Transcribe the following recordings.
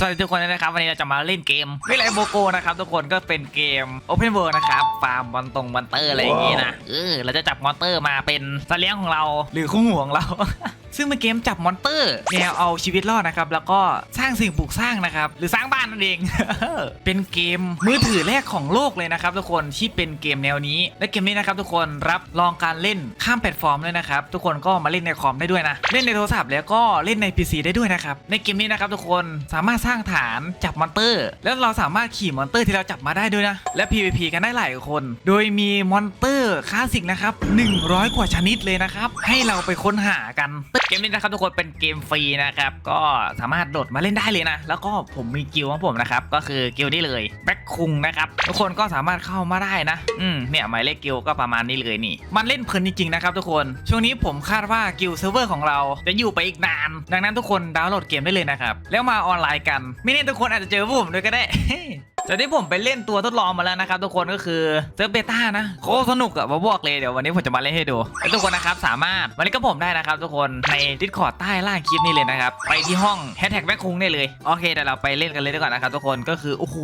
สวัสดีทุกคนนะครับวันนี้เราจะมาเล่นเกมวิไลโบโกนะครับทุกคนก็เป็นเกม Open World นะครับฟาร์มมอนตรงมอนเตอร์อะไรอย่างงี้นะเออเราจะจับมอนเตอร์มาเป็นสัตว์เลี้ยงของเรา หรือคู่หูของเรา ซึ่งเป็นเกมจับมอนเตอร์แนวเอาชีวิตรอดนะครับ แล้วก็สร้างสิ่งปลูกสร้างนะครับ หรือสร้างบ้านนั่นเอง เป็นเกมมือถือแรกของโลกเลยนะครับ ทุกคนที่เป็นเกมแนวนี้ และเกมนี้นะครับทุกคนรับรองการเล่นข้ามแพลตฟอร์มด้วยนะครับ ทุกคนก็มาเล่นในคอมได้ด้วยนะ เล่นในโทรศัพท์แล้วก็เล่นใน PC ได้ด้วยนะครับ ในเกมนี้นะครับทุกคนสามารถสร้างฐานจับมอนเตอร์ แล้วเราสามารถขี่มอนเตอร์ที่เราจับมาได้ด้วยนะ และ PVP กันได้หลายคน โดยมีมอนเตอร์คลาสสิกนะครับ100 กว่าชนิดเลยนะครับ ให้เราไปค้นหากันเกมนี้นะครับทุกคนเป็นเกมฟรีนะครับ ก็สามารถโหลดมาเล่นได้เลยนะ แล้วก็ผมมีกิลด์ของผมนะครับ ก็คือกิลด์นี้เลยแบ็คคุงนะครับทุกคนก็สามารถเข้ามาได้นะ อืมเนี่ยหมายเลขกิลก็ประมาณนี้เลยนี่ มันเล่นเพลินจริงๆนะครับทุกคน ช่วงนี้ผมคาดว่ากิลเซิร์ฟเวอร์ของเราจะอยู่ไปอีกนาน ดังนั้นทุกคนดาวน์โหลดเกมได้เลยนะครับ แล้วมาออนไลน์กัน ไม่แน่ทุกคนอาจจะเจอผมด้วยก็ได้ แต่ที่ผมไปเล่นตัวทดลองมาแล้วนะครับทุกคนก็คือเซิร์ฟเบต้านะโคตรสนุกอะมาบอกเลยเดี๋ยววันนี้ผมจะมาเล่นให้ดูทุกคนนะครับสามารถมาเล่นกับผมได้นะครับทุกคนในดิสคอร์ดใต้ล่างคลิปนี้เลยนะครับไปที่ห้องแฮชแท็กแม่คุงได้เลยโอเคเดี๋ยวเราไปเล่นกันเลยดีกว่านะครับทุกคนก็คือโอ้โห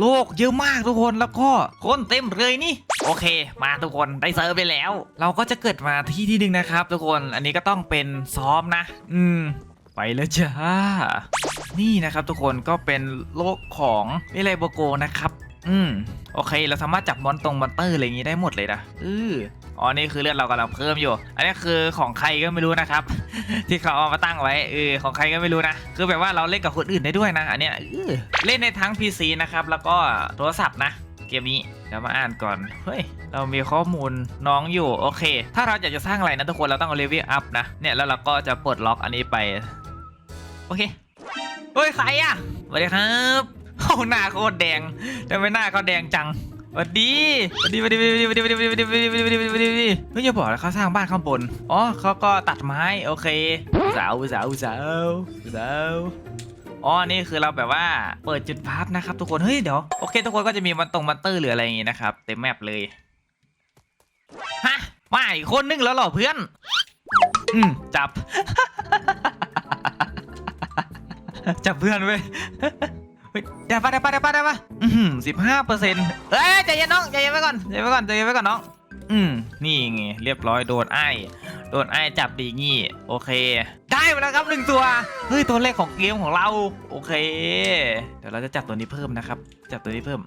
โลกเยอะมากทุกคนแล้วก็คนเต็มเลยนี่โอเค มาทุกคนได้เซิร์ฟไปแล้ว เราก็จะเกิดมาที่ที่หนึ่งนะครับ ทุกคนอันนี้ก็ต้องเป็นซ้อมนะ อืมไปแล้วจ้า นี่นะครับทุกคนก็เป็นโลกของวิไลโบโกนะครับ อืมโอเค เราสามารถจับมอนตรงมอนเตอร์อะไรอย่างงี้ได้หมดเลยนะอืออ๋อ นี่คือเลือดเรากำลังเพิ่มอยู่ อันนี้คือของใครก็ไม่รู้นะครับ ที่เขาเอามาตั้งไว้เออของใครก็ไม่รู้นะ คือแบบว่าเราเล่นกับคนอื่นได้ด้วยนะ อันเนี้ยเออเล่นในทั้ง PC นะครับ แล้วก็โทรศัพท์นะ เกมนี้เดี๋ยวมาอ่านก่อน เฮ้ย เรามีข้อมูลน้องอยู่ โอเค ถ้าเราอยากจะสร้างอะไรนะทุกคน เราต้องเอาเลเวลอัพนะ เนี่ย แล้วเราก็จะปลดล็อกอันนี้ไป โอเค เฮ้ยใครอะสวัสดีครับโอ้หน้าโคตรแดงทำไมหน้าเขาแดงจังสวัสดีสวัสดีสวัสดีสวัสดีสวัสดีสวัสดีสวัสดีสวัสดีสวัสดีสวัสดีสวัสดีเฮ้ยอย่าบอกนะเขาสร้างบ้านข้างบนอ๋อเขาก็ตัดไม้โอเคสาวสาวสาวสาวอ๋อ นี่คือเราแบบว่าเปิดจุดพับนะครับทุกคน เฮ้ย เดี๋ยวโอเค ทุกคนก็จะมีมันตรงมันเตอร์หรืออะไรอย่างงี้นะครับ เต็มแมปเลย ฮะมาอีกคนนึงแล้วหรอเพื่อน อืม จับ จับเพื่อนเว้ยเฮ้ยได้ปะได้ปะได้ปะได้ปะอืมสิบห้าเปอร์เซ็นต์เอ้ยใจเย็นน้องใจเย็นไว้ก่อนใจเย็นไว้ก่อนใจเย็นไว้ก่อนน้องอืมนี่ไงเรียบร้อยโดนไอ้โดนไอ้จับดีงี้ โอเค ได้มาแล้วครับหนึ่งตัวเฮ้ยตัวแรกของเกมของเรา โอเค เดี๋ยวเราจะจับตัวนี้เพิ่มนะครับ จับตัวนี้เพิ่ม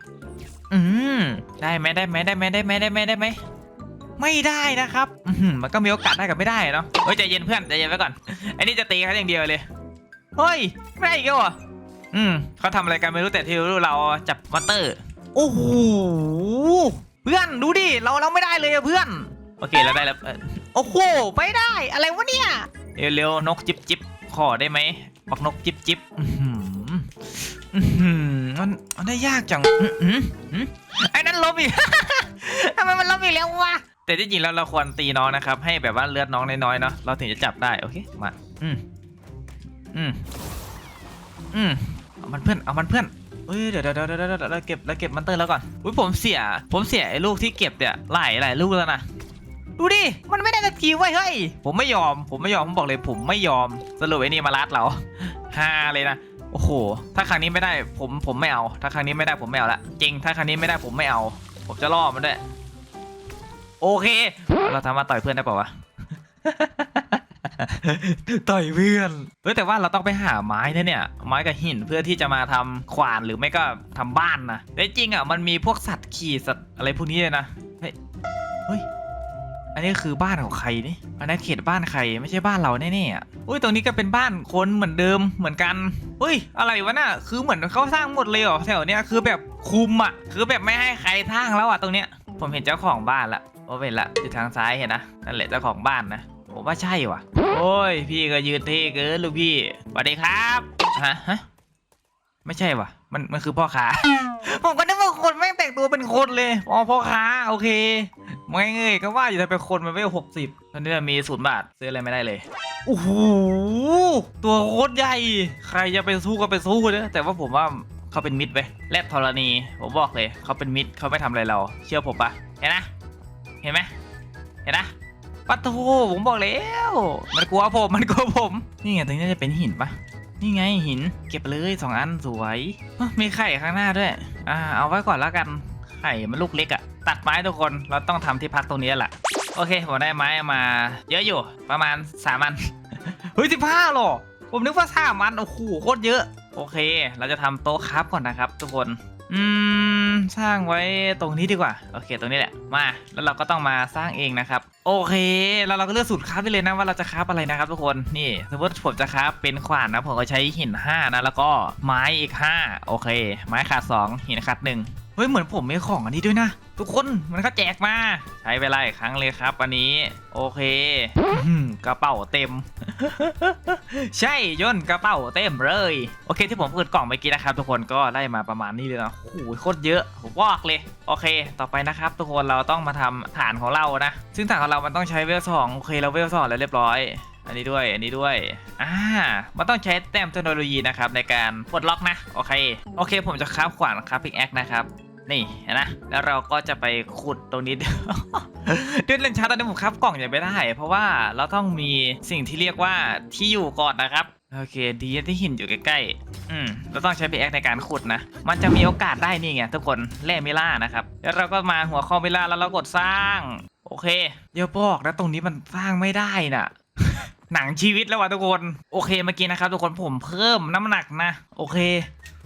อืมได้ไหมได้ไหมได้ไหมได้ไหมได้ไหมได้ไหมไม่ได้นะครับอืมมันก็มีโอกาสได้กับไม่ได้เนาะเฮ้ยใจเย็นเพื่อนใจเย็นไว้ก่อนไอ้นี่จะตีเขาอย่างเดียวเลย เฮ้ยไม่ได้อีกแล้วเหรออืมเขาทำอะไรกันไม่รู้แต่ที่รู้เราจับมอนเตอร์ โอ้โหเพื่อนดูดิเราเราไม่ได้เลยอะเพื่อน โอเคเราได้แล้วเอ่อโอ้โหไม่ได้อะไรวะเนี่ย เร็วๆนกจิบจิบขอได้ไหมบอกนกจิบจิบอื้อหืออื้อหือมันมันได้ยากจังอื้อหืออื้อไอ้นั่นลบอีก ทำไมมันลบอีกแล้ววะแต่ที่จริงแล้วเราควรตีน้องนะครับ ให้แบบว่าเลือดน้องน้อยๆเนาะเราถึงจะจับได้โอเคมาอืม อืมอืมเอามันเพื่อน เอามันเพื่อนเฮ้ยเดี๋ยวเดี๋ยวเดี๋ยวเดี๋ยวเดี๋ยวเราเก็บเราเก็บมันเตอร์แล้วก่อน อุ้ยผมเสีย ผมเสียไอ้ลูกที่เก็บเนี่ยหลายหลายลูกแล้วนะ ดูดิ มันไม่ได้สักทีเว้ยเฮ้ย ผมไม่ยอม ผมไม่ยอม ผมบอกเลยผมไม่ยอม สรุปไอ้นี่มาลัดเรา ฮาเลยนะ โอ้โห ถ้าครั้งนี้ไม่ได้ผมผมไม่เอา ถ้าครั้งนี้ไม่ได้ผมไม่เอาละ จริง ถ้าครั้งนี้ไม่ได้ผมไม่เอา ผมจะล่อมันด้วย โอเค เราสามาต่อยเพื่อนได้ป่าวะ ต่อยเพื่อนเฮ้ยแต่ว่าเราต้องไปหาไม้นะเนี่ย ไม้กับหินเพื่อที่จะมาทำขวานหรือไม่ก็ทำบ้านนะแต่จริงอะมันมีพวกสัตว์ขี่สัตว์อะไรพวกนี้เลยนะเฮ้ยเฮ้ยอันนี้คือบ้านของใครนี่อันนั้นเขตบ้านใครไม่ใช่บ้านเราแน่ๆอะอุ้ยตรงนี้ก็เป็นบ้านคนเหมือนเดิมเหมือนกันอุ้ย อะไรวะน่ะคือเหมือนเขาสร้างหมดเลยเหรอแถวเนี้ยคือแบบคุมอะ คือแบบไม่ให้ใครสร้างแล้วอะตรงเนี้ย ผมเห็นเจ้าของบ้านละโอ้เป็นละอยู่ทางซ้ายเห็นนะนั่นแหละเจ้าของบ้านนะ ผมว่าใช่ว่ะ โอ้ย พี่ก็ยืนเท่เกินลูกพี่สวัสดีครับฮะฮะไม่ใช่ว่ะ มันมันคือพ่อค้า ผมก็นึกว่าคนแม่งแต่งตัวเป็นคนเลยอ๋อพ่อค้าโอเคไม่เงยก็ว่าอยู่แต่เป็นคนมันไม่หกสิบตอนนี้มีศูนย์บาทซื้ออะไรไม่ได้เลยโอ้โหตัวโคตรใหญ่ ใครจะไปสู้ก็ไปสู้เนอะแต่ว่าผมว่าเขาเป็นมิตรไปแรดธรณีผมบอกเลยเขาเป็นมิตรเขาไม่ทำอะไรเรา เชื่อผมปะเห็นนะเห็นไหมเห็นนะ ปัตโตผมบอกแล้ว มันกลัวผม มันกลัวผม นี่ไงตรงนี้จะเป็นหินปะนี่ไงหิน เก็บเลยสองอันสวย มีไข่ข้างหน้าด้วย อ่า เอาไว้ก่อนแล้วกัน ไข่มันลูกเล็กอะตัดไม้ทุกคน เราต้องทำที่พักตรงนี้แหละ โอเค ผมได้ไม้มา เยอะอยู่ ประมาณสามอัน เฮ้ยสิบห้าหรอ ผมนึกว่าสามอัน โอ้โห โคตรเยอะ โอเค เราจะทำโต๊ะครับก่อนนะครับ ทุกคน อืม สร้างไว้ตรงนี้ดีกว่า โอเค ตรงนี้แหละ มา แล้วเราก็ต้องมาสร้างเองนะครับ โอเค แล้วเราก็เลือกสูตรคราฟได้เลยนะว่าเราจะคราฟอะไรนะครับทุกคน นี่ สมมติผมจะคราฟเป็นขวานนะ ผมก็ใช้หิน5นะ แล้วก็ไม้อีก 5 โอเค ไม้ขาด 2 หินขาด1 เฮ้ยเหมือนผมมีของอันนี้ด้วยนะ ทุกคนมันก็แจกมา ใช้เวลาอีกครั้งเลยครับวันนี้ โอเคอื้อหือกระเป๋าเต็ม ใช่ย่นกระเป๋าเต็มเลย โอเค ที่ผมเปิดกล่องเมื่อกี้นะครับ ทุกคนก็ได้มาประมาณนี้เลยนะโอ้โหโคตรเยอะผมบอกเลย โอเค ต่อไปนะครับ ทุกคนเราต้องมาทำฐานของเรานะ ซึ่งฐานของเรามันต้องใช้เวลสองโอเคเราเวลสองแล้วเรียบร้อย อันนี้ด้วยอันนี้ด้วย อ่า มันต้องใช้แต้มเทคโนโลยีนะครับในการปลดล็อกนะ โอเค โอเค ผมจะคราฟขวานคราฟพิกแอคนะครับ นี่นะ แล้วเราก็จะไปขุดตรงนี้เดือนเล่นช้าตอนนี้ผมครับกล่องยังไม่ได้ เพราะว่าเราต้องมีสิ่งที่เรียกว่าที่อยู่ก่อนนะครับ โอเค ดีที่หินอยู่ใกล้ๆ อืม เราต้องใช้พีแอคในการขุดนะ มันจะมีโอกาสได้นี่ไงทุกคน แร่มิล่านะครับ แล้วเราก็มาหัวข้อมิล่าแล้วเรากดสร้าง โอเค เดี๋ยวบอกนะตรงนี้มันสร้างไม่ได้น่ะ หนังชีวิตแล้วว่ะทุกคน โอเคเมื่อกี้นะครับทุกคนผมเพิ่มน้ำหนักนะ โอเค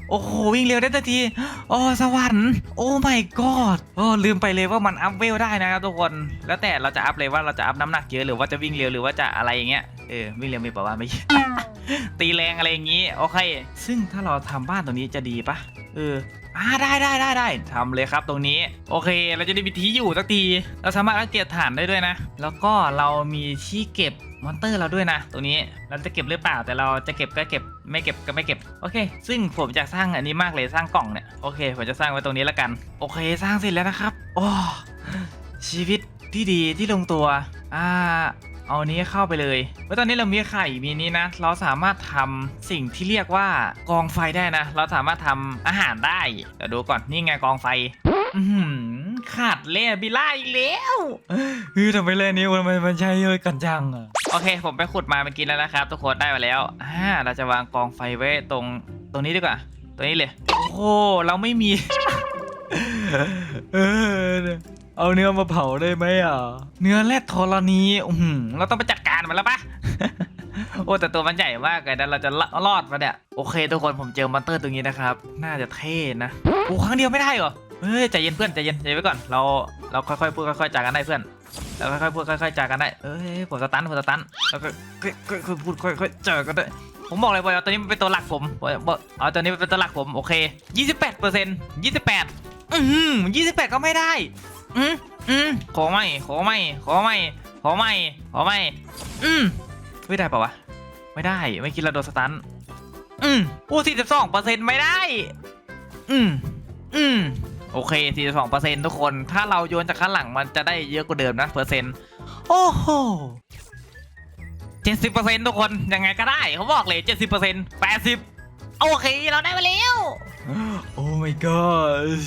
โอ้โห วิ่งเร็วได้ทันทีโอ้สวรรค์โอ้ my god โอ้ลืมไปเลยว่ามันอัพเวลได้นะครับทุกคน แล้วแต่เราจะอัพเลยว่าเราจะอัพน้ำหนักเยอะหรือว่าจะวิ่งเร็วหรือว่าจะอะไรอย่างเงี้ยเออวิ่งเร็วมีป่าวว่าไม่ตีแรงอะไรอย่างงี้โอเค ซึ่งถ้าเราทำบ้านตรงนี้จะดีปะเออ อ่าได้ได้ได้ได้ทำเลยครับตรงนี้ โอเค เราจะได้มีที่อยู่สักที เราสามารถอัปเกรดฐานได้ด้วยนะ แล้วก็เรามีที่เก็บมอนเตอร์เราด้วยนะตรงนี้เราจะเก็บหรือเปล่า แต่เราจะเก็บก็เก็บไม่เก็บก็ไม่เก็บโอเค ซึ่งผมจะสร้างอันนี้มากเลยสร้างกล่องเนี่ยโอเค ผมจะสร้างไว้ตรงนี้แล้วกัน โอเคสร้างเสร็จแล้วนะครับโอ้ชีวิตที่ดีที่ลงตัวอ่า เอาอันนี้เข้าไปเลยเมื่อตอนนี้เรามีไข่มีนี้นะ เราสามารถทำสิ่งที่เรียกว่ากองไฟได้นะ เราสามารถทำอาหารได้เดี๋ยวดูก่อนนี่ไงกองไฟอือหือขาดเล่บิล่าอีกแล้วเฮ้ยทำไมเล่นนี้มันมันใช่เยอะกันจังอะโอเค ผมไปขุดมาเมื่อกี้แล้วนะครับ ทุกคนได้มาแล้วอ่าเราจะวางกองไฟไว้ตรงตรงนี้ดีกว่าตรงนี้เลย โอ้โหเราไม่มี เอาเนื้อมาเผาได้ไหมอะ เนื้อแรดธรณีอือหือเราต้องไปจัดการมันแล้วปะ โอ้แต่ตัวมันใหญ่มากเลยนะเราจะรอดมาเนี่ยโอเค ทุกคนผมเจอมอนเตอร์ตรงนี้นะครับ น่าจะเท่นะโอ้ครั้งเดียวไม่ได้เหรอเฮ้ยใจเย็นเพื่อนใจเย็นใจไว้ก่อนเราเราค่อยๆพูดค่อยๆจากันได้เพื่อนเราค่อยๆพูดค่อยๆจากันได้เอ้ยผมสตันผมสตันแล้วก็ค่อยๆพูดค่อยๆเจอกันได้ผมบอกเลยว่าตัวนี้มันเป็นตัวหลักผมบอกเอาตัวนี้มันเป็นตัวหลักผมโอเค 28เปอร์เซ็นต์28อืม28 ก็ไม่ได้ อืมอืมขอไม่ขอไม่ขอไม่ขอไม่ขอไม่อืมไม่ได้ปล่าวะ ไม่ได้ไม่คิดเราโดนสตันอืมอู้สี่สิบสองเปอร์เซ็นต์ไม่ได้ อืมอืมโอเคสี่สิบสองเปอร์เซ็นต์ทุกคน ถ้าเราโยนจากข้างหลังมันจะได้เยอะกว่าเดิมนะเปอร์เซ็นต์โอ้โหเจ็ดสิบเปอร์เซ็นต์ทุกคนยังไงก็ได้เขาบอกเลยเจ็ดสิบเปอร์เซ็นต์แปดสิบโอเคเราได้มาแล้ว โอ้ my god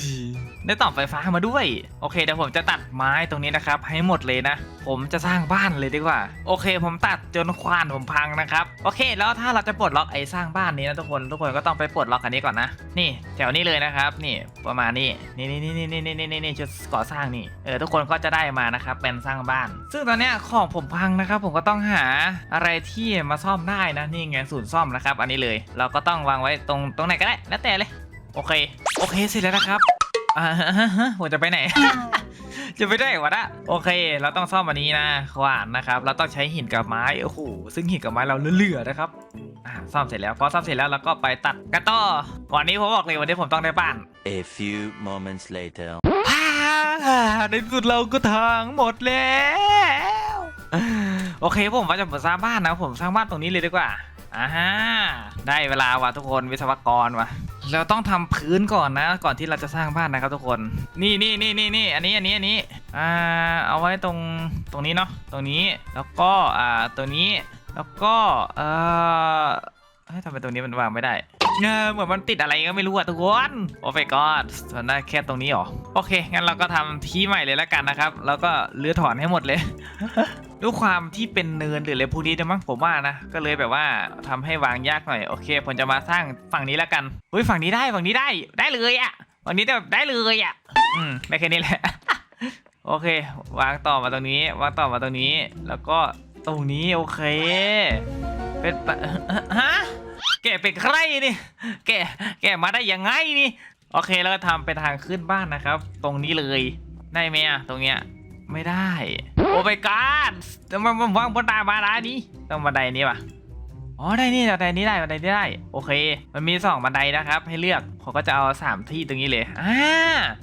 ได้ต่อไฟฟ้ามาด้วย โอเคเดี๋ยวผมจะตัดไม้ตรงนี้นะครับ ให้หมดเลยนะ ผมจะสร้างบ้านเลยดีกว่า โอเค ผมตัดจนควานผมพังนะครับ โอเค แล้วถ้าเราจะปลดล็อกไอ้สร้างบ้านนี้นะทุกคนทุกคนก็ต้องไปปลดล็อกอันนี้ก่อนนะ นี่แถวนี้เลยนะครับ นี่ประมาณนี้นี่นี่นี่นี่นี่นี่นี่นี่ชุดก่อสร้างนี่เออทุกคนก็จะได้มานะครับเป็นสร้างบ้าน ซึ่งตอนเนี้ยของผมพังนะครับ ผมก็ต้องหาอะไรที่มาซ่อมได้นะนี่ไงศูนย์ซ่อมนะครับ อันนี้เลย เราก็ต้องวางไว้ตรงตรงไหนก็ได้แล้วแต่เลยโอเค โอเคเสร็จแล้วนะครับ อ่าฮะฮะผมจะไปไหน จะไปได้วะนะโอเค เราต้องซ่อมอันนี้นะขวานนะครับ เราต้องใช้หินกับไม้โอ้โหซึ่งหินกับไม้เราเหลือๆนะครับอ่าซ่อมเสร็จแล้วพอซ่อมเสร็จแล้วเราก็ไปตัดกระต้อวันนี้ผมบอกเลยวันนี้ผมต้องได้บ้าน A few moments later. อ่าในที่สุดเราก็ทางหมดแล้วโอเคผมว่าจะผมสร้างบ้านนะผมสร้างบ้านตรงนี้เลยดีกว่าอ่าฮะได้เวลาว่ะทุกคนวิศวกรว่ะ เราต้องทำพื้นก่อนนะ ก่อนที่เราจะสร้างบ้านนะครับทุกคน นี่นี่นี่นี่นี่อันนี้อันนี้อันนี้อ่าเอาไว้ตรงตรงนี้เนาะตรงนี้แล้วก็อ่าตัวนี้แล้วก็เอ่อให้ทำไมตรงนี้มันวางไม่ได้ เออเหมือนมันติดอะไรก็ไม่รู้อะทุกคนโอ้ไปก็มันได้แค่ตรงนี้หรอโอเค งั้นเราก็ทำที่ใหม่เลยแล้วกันนะครับ แล้วก็เลือถอนให้หมดเลยด้วยความที่เป็นเนินหรืออะไรพวกนี้นะมั้งผมว่านะ ก็เลยแบบว่าทำให้วางยากหน่อยโอเค ผมจะมาสร้างฝั่งนี้แล้วกันเฮ้ยฝั่งนี้ได้ฝั่งนี้ได้ได้เลยอะฝั่งนี้แบบได้เลยอะอืมได้แค่นี้แหละโอเค วางต่อมาตรงนี้วางต่อมาตรงนี้ แล้วก็ตรงนี้โอเค เป็นปะฮะ แกเป็นใครนี่ แกแกมาได้ยังไงนี่ โอเคแล้วก็ทำเป็นทางขึ้นบ้านนะครับ ตรงนี้เลย ได้ไหมอะตรงเนี้ย ไม่ได้ โอ้ไปการทำไมมันวางบนตาบาดานี้ต้องบันไดนี้ปะอ๋อได้นี่บันไดนี้ได้บันไดนี้ได้ โอเค มันมีสองบันไดนะครับ ให้เลือกผมก็จะเอาสามที่ตรงนี้เลยอ่า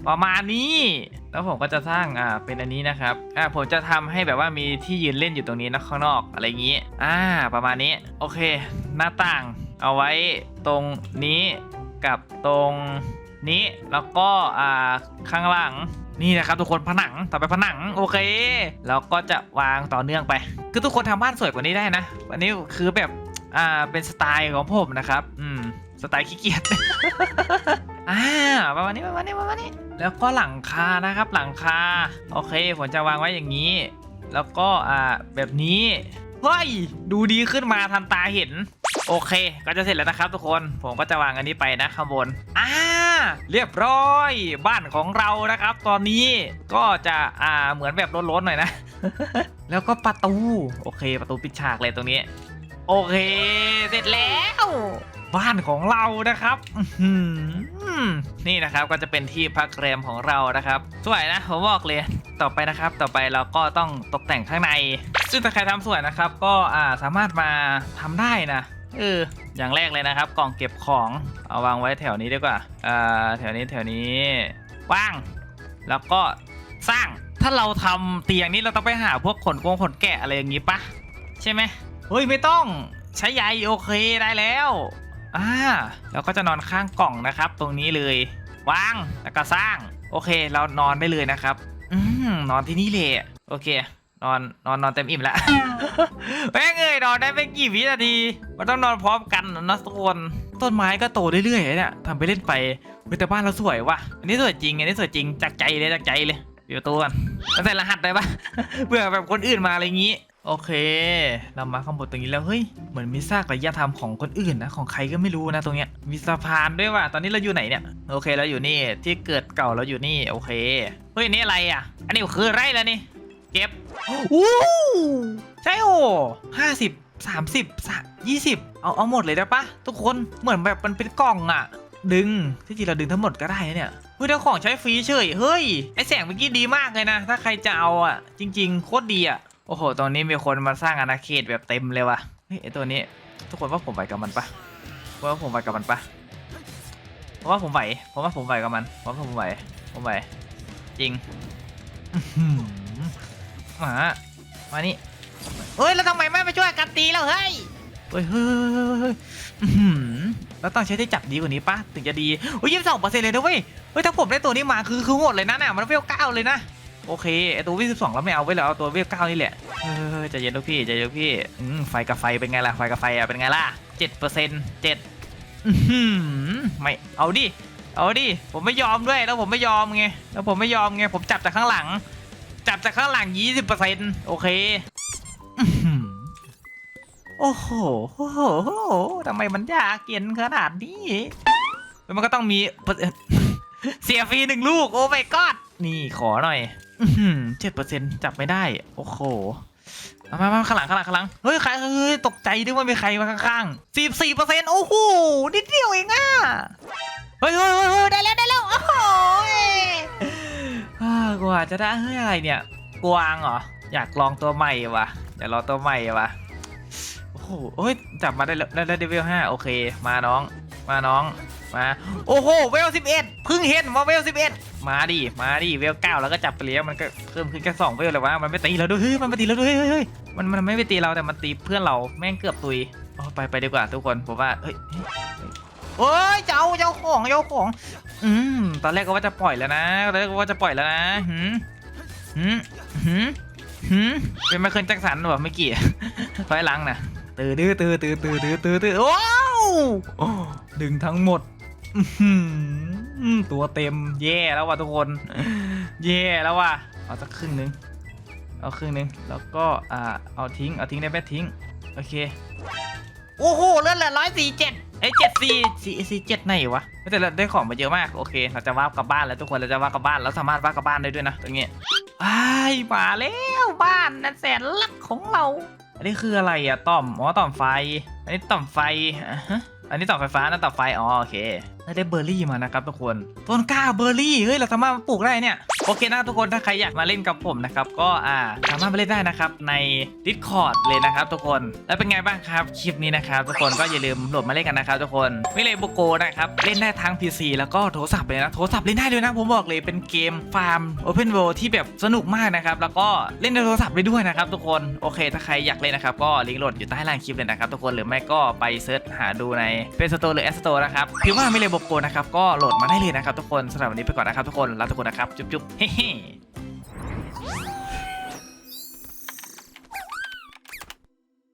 ประมาณนี้แล้วผมก็จะสร้างอ่าเป็นอันนี้นะครับอ่าผมจะทำให้แบบว่ามีที่ยืนเล่นอยู่ตรงนี้นะข้างนอกอะไรอย่างนี้ อ่า ประมาณนี้ โอเค หน้าต่าง เอาไว้ตรงนี้กับตรงนี้แล้วก็อ่าข้างหลังนี่นะครับทุกคนผนังต่อไปผนังโอเคแล้วก็จะวางต่อเนื่องไป คือทุกคนทำบ้านสวยกว่านี้ได้นะอันนี้คือแบบอ่าเป็นสไตล์ของผมนะครับอืมสไตล์ขี้เกียจอ่าประมาณนี้ประมาณนี้ประมาณนี้ แล้วก็หลังคานะครับหลังคาโอเคผมจะวางไว้อย่างนี้ แล้วก็อ่าแบบนี้เฮ้ยดูดีขึ้นมาทันตาเห็น โอเค ก็จะเสร็จแล้วนะครับทุกคน ผมก็จะวางอันนี้ไปนะข้างบน อ่า เรียบร้อย บ้านของเรานะครับ ตอนนี้ก็จะอ่าเหมือนแบบล้นๆหน่อยนะ แล้วก็ประตู โอเค ประตูปิดฉากเลยตรงนี้ โอเค เสร็จแล้ว บ้านของเรานะครับนี่นะครับก็จะเป็นที่พักแรมของเรานะครับสวยนะผมบอกเลยต่อไปนะครับ ต่อไปเราก็ต้องตกแต่งข้างใน ซึ่งถ้าใครทำสวยนะครับ ก็อ่าสามารถมาทำได้นะ เอออย่างแรกเลยนะครับ กล่องเก็บของเอาวางไว้แถวนี้ดีกว่าอ่าแถวนี้แถวนี้ว่าง แล้วก็สร้างถ้าเราทำเตียงนี้เราต้องไปหาพวกขนกงขนแกะอะไรอย่างงี้ปะใช่ไหมเฮ้ยไม่ต้องใช้ใยโอเคได้แล้วอ่าเราก็จะนอนข้างกล่องนะครับ ตรงนี้เลยวางแล้วก็สร้าง โอเค เรานอนได้เลยนะครับ อืมนอนที่นี่เลยโอเค นอนนอนนอนเต็มอิ่มแล้วแม่งเอ้ยนอนได้ไม่กี่วินาที มันต้องนอนพร้อมกันนะทุกคนต้นไม้ก็โตเรื่อยๆเนี่ยทำไปเล่นไปเฮ้ยแต่บ้านเราสวยว่ะอันนี้สวยจริงอันนี้สวยจริงจากใจเลยจากใจเลยเดี๋ยวตัวกันแล้วใส่รหัสได้ปะเผื่อแบบคนอื่นมาอะไรอย่างงี้ โอเค เรามาข้างบนตรงนี้แล้วเฮ้ยเหมือนมีซากอารยธรรมของคนอื่นนะของใครก็ไม่รู้นะตรงเนี้ยมีสะพานด้วยว่ะตอนนี้เราอยู่ไหนเนี่ยโอเคเราอยู่นี่ที่เกิดเก่าเราอยู่นี่โอเคเฮ้ยอันนี่อะไรอะ อันนี้คือไรแล้วนี่ เก็บอู้ใช่โอห้าสิบสามสิบยี่สิบเอาเอาหมดเลยได้ปะทุกคนเหมือนแบบมันเป็นกล่องอะดึงที่จริงเราดึงทั้งหมดก็ได้เนี่ยเฮ้ยแล้วของใช้ฟรีเฉยเฮ้ยไอแสงเมื่อกี้ดีมากเลยนะ ถ้าใครจะเอาอะจริง ๆ โคตรดีอะโอ้โห ตอนนี้มีคนมาสร้างอาณาเขตแบบเต็มเลยว่ะเฮ้ยไอตัวนี้ ทุกคนว่าผมไหวกับมันปะว่าผมไหวกับมันปะผมว่าผมไหวผมว่าผมไหวกับมันผมว่าผมไหวผมไหวจริง หือหมา มานี่เฮ้ย แล้วทำไมไม่ไปช่วยกันตีแล้วเฮ้ย เฮ้ยเฮ้ยเฮ้ยเฮ้ยอื้อหือเราต้องใช้ที่จับดีกว่านี้ปะถึงจะดีโอ้ยยี่สิบสองเปอร์เซ็นต์เลยนะเว้ย เฮ้ย ถ้าผมได้ตัวนี้มาคือคือหมดเลยนะเนี่ยมันเวลเก้าเลยนะ โอเคไอตัววิสิบสองเราไม่เอาไว้แล้วเอาตัวเวลเก้านี่แหละเฮ้ยเฮ้ยใจเย็นลูกพี่ใจเย็นลูกพี่อืมไฟกับไฟเป็นไงล่ะ ไฟกับไฟอะเป็นไงล่ะเจ็ดเปอร์เซ็นต์เจ็ดไม่ เอาดิ เอาดิ ผมไม่ยอมด้วย แล้วผมไม่ยอมไง แล้วผมไม่ยอมไง ผมจับจากข้างหลัง จับจากข้างหลัง20%โอเคอื้อหือโอ้โหโอ้โหโอ้โหทำไมมันยากเย็นขนาดนี้แล้วมันก็ต้องมีเสียฟรีหนึ่งลูก โอ้ไม่กอดนี่ขอหน่อยเจ็ดเปอร์เซ็นต์จับไม่ได้ โอ้โหมามาข้างหลังข้างหลังข้างหลัง เฮ้ยใครเฮ้ยตกใจด้วยว่ามีใครมาข้างๆสิบสี่เปอร์เซ็นต์โอ้โห นิดเดียวเองอะ เฮ้ยเฮ้ยเฮ้ยเฮ้ยได้แล้วได้แล้ว โอ้โห อ่ากว่าจะได้เฮ้ยอะไรเนี่ยกวางเหรออยากลองตัวใหม่ว่ะอยากลองตัวใหม่ว่ะโอ้โหเฮ้ยจับมาได้แล้วได้ได้เวลห้าโอเค มาน้อง มาน้องมาโอ้โหเวลสิบเอ็ดเพิ่งเห็นว่าเวลสิบเอ็ดมาดิมาดิเวลเก้าแล้วก็จับไปเลี้ยงมันก็เพิ่มขึ้นแค่สองเวลเลยวะมันไม่ตีเราด้วยเฮ้ยมันไม่ตีเราด้วยเฮ้ยเฮ้ยมันมันไม่ไปตีเราแต่มันตีเพื่อนเราแม่งเกือบตุยโอ้ไปไปดีกว่าทุกคนผมว่าเฮ้ย เฮ้ยเจ้าเจ้าของเจ้าของ อืมตอนแรกก็ว่าจะปล่อยแล้วนะตอนแรกก็ว่าจะปล่อยแล้วนะหืมหืมหืมหืมเป็นไมเคิลแจ็คสันแบบเมื่อกี้ถอยหลังนะตื่นตื้อตื่นตื่นตื่นตื่นตื่นตื่นว้าวโอ้ดึงทั้งหมดตัวเต็มแย่แล้วว่ะทุกคน แย่แล้วว่ะเอาสักครึ่งหนึงเอาครึ่งหนึงแล้วก็อ่าเอาทิ้งเอาทิ้งได้ไหมทิ้งโอเค โอ้โหเลื่อนเหลือร้อยสี่เจ็ดไอ้เจ็ดสี่สี่สี่เจ็ดไหนวะไม่แต่เราได้ของมาเยอะมากโอเค เราจะว่ากลับบ้านแล้วทุกคนเราจะว่ากลับบ้านเราสามารถว่ากลับบ้านได้ด้วยนะตรงนี้ยอ้ายมาแล้วบ้านนั่นแสนรักของเรา อันนี้คืออะไรอะต่อมอ๋อต่อมไฟ อันนี้ต่อมไฟอ่าฮะอันนี้ต่อมไฟฟ้านั่นต่อมไฟ อ๋อ โอเคได้เบอร์รี่มานะครับทุกคน ต้นกล้าเบอร์รี่ เฮ้ย เราสามารถปลูกได้เนี่ย โอเคนะทุกคนถ้าใครอยากมาเล่นกับผมนะครับก็อ่าสามารถมาเล่นได้นะครับใน Discord เลยนะครับ ทุกคนแล้วเป็นไงบ้างครับคลิปนี้นะครับทุกคนก็อย่าลืมโหลดมาเล่นกันนะครับทุกคนไม่เลยโบโกนะครับเล่นได้ทั้ง PC แล้วก็โทรศัพท์เลยนะโทรศัพท์เล่นได้เลยนะผมบอกเลยเป็นเกมฟาร์ม Open World ที่แบบสนุกมากนะครับแล้วก็เล่นในโทรศัพท์ได้ด้วยนะครับทุกคนโอเค ถ้าใครอยากเล่นนะครับก็ลิงก์โหลดอยู่ใต้ล่างคลิปเลยนะครับทุกคนหรือไม่ก็ไปเซิร์ชหาดูใน Play Store หรือ App Store นะครับพิมพ์ว่าไม่เลยโบโกนะครับก็โหลดมาได้เลยนะครับทุกคนสำหรับวันนี้ไปก่อนนะครับทุกคนลาทุกคนนะครับจุ๊บ Hehe.